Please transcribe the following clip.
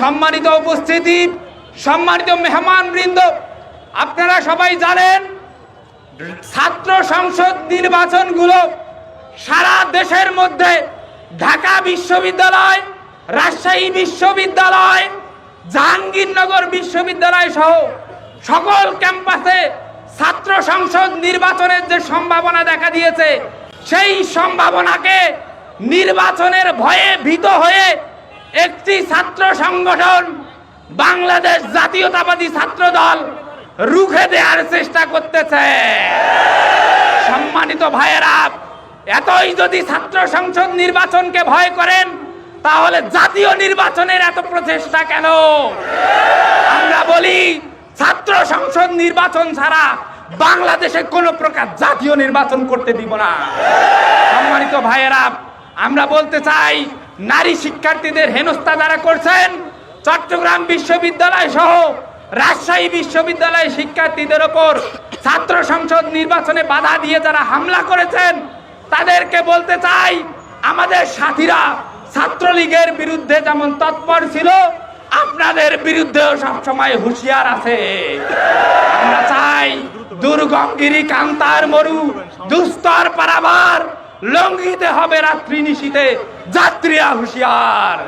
সম্মানিত উপস্থিতি, সম্মানিত মেহমান বৃন্দ, আপনারা সবাই জানেন, ছাত্র সংসদ নির্বাচনগুলো সারা দেশের মধ্যে ঢাকা বিশ্ববিদ্যালয়, রাজশাহী বিশ্ববিদ্যালয়, জাহাঙ্গীরনগর বিশ্ববিদ্যালয় সহ সকল ক্যাম্পাসে ছাত্র সংসদ নির্বাচনের যে সম্ভাবনা দেখা দিয়েছে, সেই সম্ভাবনাকে নির্বাচনের ভয়ে ভীত হয়ে একটি ছাত্র সংগঠন, বাংলাদেশ জাতীয়তাবাদী ছাত্র দল রুখে দেওয়ার চেষ্টা করতেছে। সম্মানিত ভাইয়েরা, এতই যদি ছাত্র সংসদ নির্বাচনকে ভয় করেন, তাহলে জাতীয় নির্বাচনের এত প্রচেষ্টা কেন? আমরা বলি, ছাত্র সংসদ নির্বাচন ছাড়া বাংলাদেশে কোনো প্রকার জাতীয় নির্বাচন করতে দিব না। সম্মানিত ভাইয়েরা, আমরা বলতে চাই নারী শিক্ষার্থীদের হেনস্থা যারা করছেন, চট্টগ্রাম বিশ্ববিদ্যালয় সহ রাজশাহী বিশ্ববিদ্যালয় শিক্ষার্থীদের ওপর ছাত্র সংসদ নির্বাচনে বাধা দিয়ে যারা হামলা করেছেন, তাদেরকে বলতে চাই, আমাদের সাথীরা ছাত্রলীগের বিরুদ্ধে যেমন তৎপর ছিল, আপনাদের বিরুদ্ধেও সবসময় হুঁশিয়ার আছে। আমরা চাই দুর্গমগিরি কান্তার মরু, দুস্তর পারাবার লঙ্ঘিতে হবে রাত্রি নিশীতে যাত্রীরা হুঁশিয়ার।